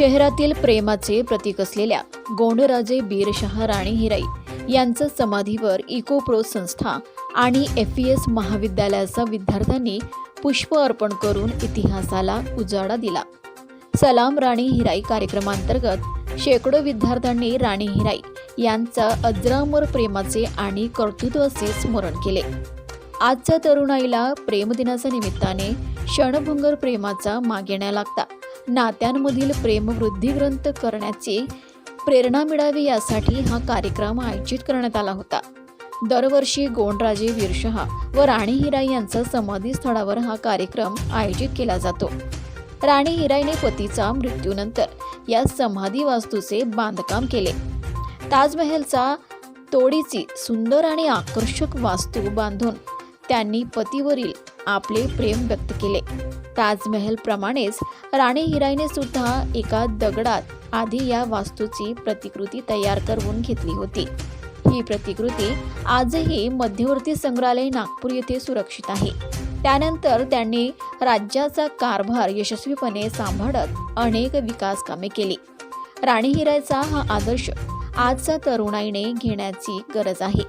शहरातील प्रेमाचे प्रतीक असलेल्या गोंडराजे बीरशहा राणी हिराई यांचं समाधीवर इकोप्रो संस्था आणि एफ एस महाविद्यालयाच्या विद्यार्थ्यांनी पुष्प अर्पण करून इतिहासाला उजाडा दिला. सलाम राणी हिराई कार्यक्रमांतर्गत शेकडो विद्यार्थ्यांनी राणी हिराई यांचा अजरामर प्रेमाचे आणि कर्तृत्वाचे स्मरण केले. आजच्या तरुणाईला प्रेमदिनाच्या निमित्ताने क्षणभंगर प्रेमाचा मागेण्या लागता. नात्यांमधील प्रेम वृद्धिग्रंथ करण्याची प्रेरणा मिळावी यासाठी हा कार्यक्रम आयोजित करण्यात आला होता. दरवर्षी गोंडराजे वीरशहा व राणी हिराई यांचा समाधी स्थळावर हा कार्यक्रम आयोजित केला जातो. राणी हिराईने पतीचा मृत्यूनंतर या समाधी वास्तूचे बांधकाम केले. ताजमहलचा तोडीची सुंदर आणि आकर्षक वास्तू बांधून त्यांनी पतीवरील आपले प्रेम व्यक्त केले. ताजमहलप्रमाणेच राणी हिराईने सुद्धा एका दगडात आधी या वास्तूची प्रतिकृती तयार करून घेतली होती. ही प्रतिकृती आजही मध्यवर्ती संग्रहालय नागपूर येथे सुरक्षित आहे. त्यानंतर त्यांनी राज्याचा कारभार यशस्वीपणे सांभाळत अनेक विकास कामे केली. राणी हिरायचा हा आदर्श आजच्या तरुणाईने घेण्याची गरज आहे.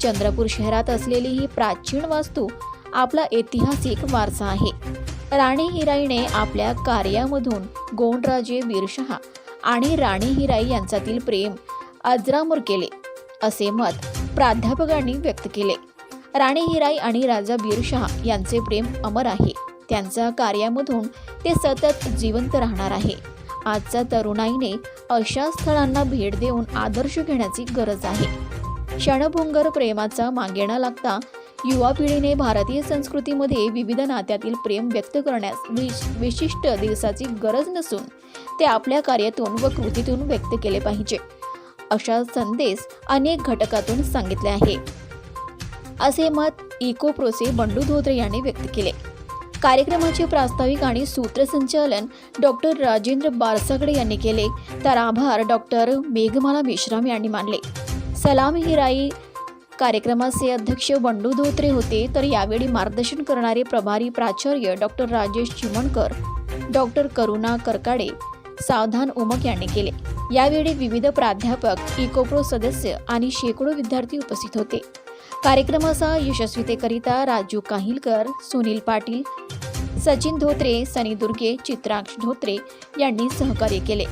चंद्रपूर शहरात असलेली ही प्राचीन वास्तू आपला ऐतिहासिक वारसा आहे. राणी हिराईने आपल्या कार्यामधून गोंडराजे वीरशहा आणि राणी हिराई यांच्यातील प्रेम अजरामर केले असे मत प्राध्यापकांनी व्यक्त केले. राणी हिराई आणि राजा बीरशहा यांचे प्रेम अमर आहे. त्यांच्या कार्यामधून ते सतत जिवंत राहणार आहे. आजच्या तरुणाईने अशा स्थळांना भेट देऊन आदर्श घेण्याची गरज आहे. क्षणभंगर प्रेमाचा मागेणा लागता युवा पिढीने भारतीय संस्कृतीमध्ये विविध नात्यातील प्रेम व्यक्त करण्यास विश विशिष्ट दिवसाची गरज नसून ते आपल्या कार्यातून व कृतीतून व्यक्त केले पाहिजे. अशा संदेश अनेक घटकातून सांगितले आहे. असे मत इकोप्रोचे बंडू धोत्रे यांनी व्यक्त केले. कार्यक्रमाचे प्रास्ताविक आणि सूत्रसंचालन डॉक्टर राजेंद्र बारसागडे यांनी केले तर आभार डॉक्टर मेघमाला मेश्राम यांनी मानले. सलाम हिराई कार्यक्रमाचे अध्यक्ष बंडू धोत्रे होते तर यावेळी मार्गदर्शन करणारे प्रभारी प्राचार्य डॉक्टर राजेश चिमणकर डॉक्टर करुणा करकाडे सावधान उमक यांनी केले. यावेळी विविध प्राध्यापक इकोप्रो सदस्य आणि शेकडो विद्यार्थी उपस्थित होते. कार्यक्रमाचा यशस्वीतेकरिता राजू काहिलकर सुनील पाटील सचिन धोत्रे सनी दुर्गे चित्राक्ष धोत्रे यांनी सहकार्य केले.